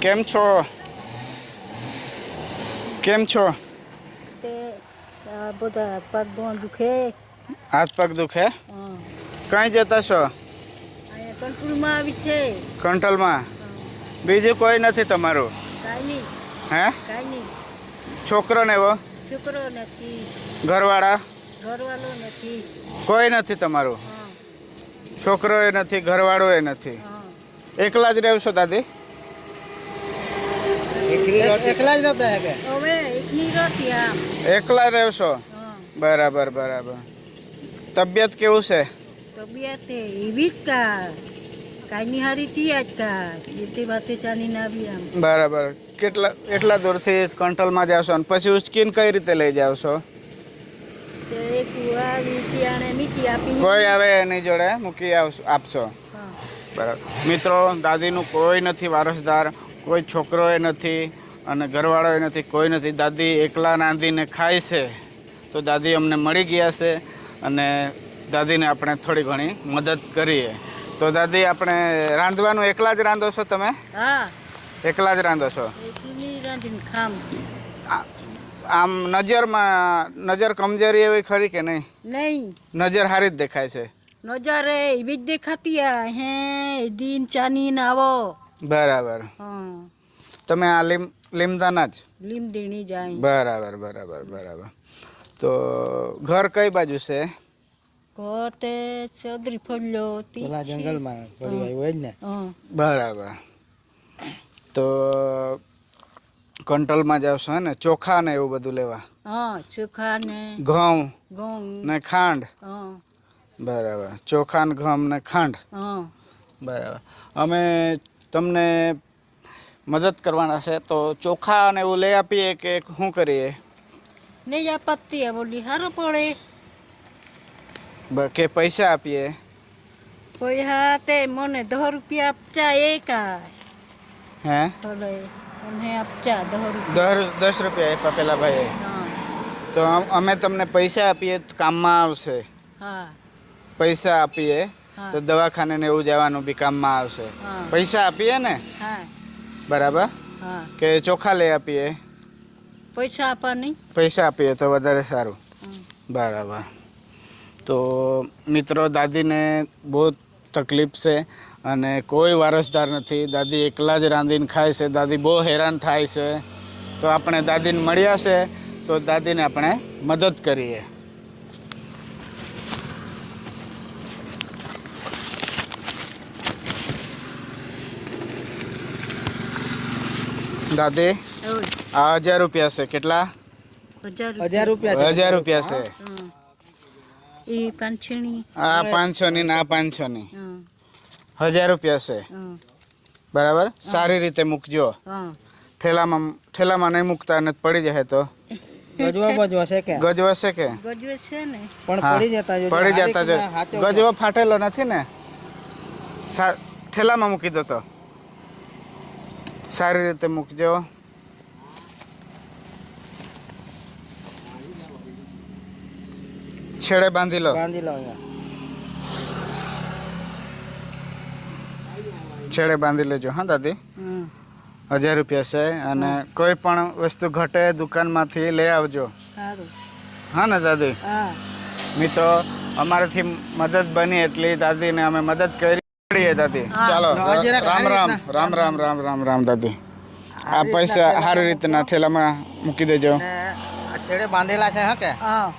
કેમ છો? કેમ છો? બધા પગ બહુ દુખે. હાથ પગ દુખે કઈ જતા છો? કંટ્રોલમાં આવી છે. કંટ્રોલમાં? બીજું કોઈ નથી તમારું? કાંઈ હે? કાંઈ છોકરો ને એવો? છોકરો નથી. ઘરવાળા? ઘરવાળો નથી. કોઈ નથી તમારું? છોકરો એ નથી ઘરવાળો એ નથી એકલા જ રહેશો દાદી? એકલા જ નતા કે? હવે એકની રોટી આમ એકલા રહેશો? બરાબર બરાબર. તબિયત કેવું છે? તબિયત એવી જ કા કાંઈ નહીં હારી તી જ કા જે તે વાતે ચાલીને આવી આમ. બરાબર. કેટલા એટલા દૂરથી કંટ્રોલમાં જાવશો અને પછી ઉચકીને કઈ રીતે લઈ જાવશો? કોઈ આવે એની જોડે મૂકી આવશો આપશો. બરાબર. મિત્રો દાદીનું કોઈ નથી વારસદાર. કોઈ છોકરો એ નથી અને ઘરવાળો એ નથી કોઈ નથી. દાદી એકલા રાંધીને ખાય છે તો દાદી અમને મળી ગયા છે અને દાદીને આપણે થોડી ઘણી મદદ કરીએ. તો દાદી આપણે રાંધવાનું એકલા જ રાંધો છો તમે? હા. એકલા જ રાંધો છો? આમ નજરમાં નજર કમજોરી એવી ખરી કે નહીં? નહીં. નજર સારી જ દેખાય છે. નજર એવી જ દેખાતી હે દિન ચાની આવો. બરાબર. હા. તમે આ લીમ લીમદાના જ? લીમ જાય બરાબર બરાબર બરાબર. તો ઘર કઈ બાજુ છે? કોતે ચૌધરી ફોલ્યો તી પેલા. જંગલમાં પડી આવ્યો જ ને? બરાબર. તો કંટ્રોલમાં જાવશો હે ને? ચોખા ને એવું બધું લેવા? હા ચોખા ને ઘઉં ઘઉં. ને ખાંડ? હા. બરાબર. ચોખા ને ઘઉં ને ખાંડ? હા. બરાબર. અમે તમને મદદ કરવાના છે તો ચોખા અને એવું લઈ આપીએ કે શું કરીએ? નહીં આપતી બોલી સારું પડે. કે પૈસા આપીએ? પૈસા તે મને દહ રૂપિયા આપચા એ કાય હે મને આપચા દહ રૂપિયા. દસ દસ રૂપિયા આપ્યા પેલા ભાઈએ? તો અમે તમને પૈસા આપીએ કામમાં આવશે. હા. પૈસા આપીએ. તો દવાખાને ને એવું જવાનું બી કામમાં આવશે. પૈસા આપીએ ને? બરાબર? કે ચોખા લઈ આપીએ? પૈસા આપવાની? પૈસા આપીએ તો વધારે સારું. બરાબર. તો મિત્રો દાદીને બહુ તકલીફ છે અને કોઈ વારસદાર નથી. દાદી એકલા જ રાંધીને ખાય છે. દાદી બહુ હેરાન થાય છે. તો આપણે દાદીને મળ્યા છે. તો દાદીને આપણે મદદ કરીએ. દાદી આ હજાર રૂપિયા છે. કેટલા? હજાર રૂપિયા છે. હજાર રૂપિયા છે. હા. એ પાંચણી આ પાંચસો ની ને આ પાંચસો ની હજાર રૂપિયા છે. બરાબર? સારી રીતે મૂકજો. ઠેલામાં ઠેલામાં નહીં મૂકતા ને પડી જાય તો. ગજવા છે કે? ગજવાશે કે? છે ને. પણ પડી જતા પડી જતા ગજવો ફાટેલો નથી ને? ઠેલામાં મૂકી દો તો. સારી રીતે મૂકજો. છેડે બાંધી લો. બાંધી લો છેડે બાંધી લેજો હા દાદી? હજાર રૂપિયા છે અને કોઈ પણ વસ્તુ ઘટે દુકાનમાંથી લઈ આવજો. હા ને દાદી? હા. મિત્રો અમારાથી મદદ બની એટલી દાદીને અમે મદદ કરીએ દાદી. ચાલો રામ રામ રામ રામ રામ રામ રામ દાદી. આ પૈસા સારી રીતના ઠેલામાં મૂકી દેજો. છેડે બાંધેલા છે હા કે? હા.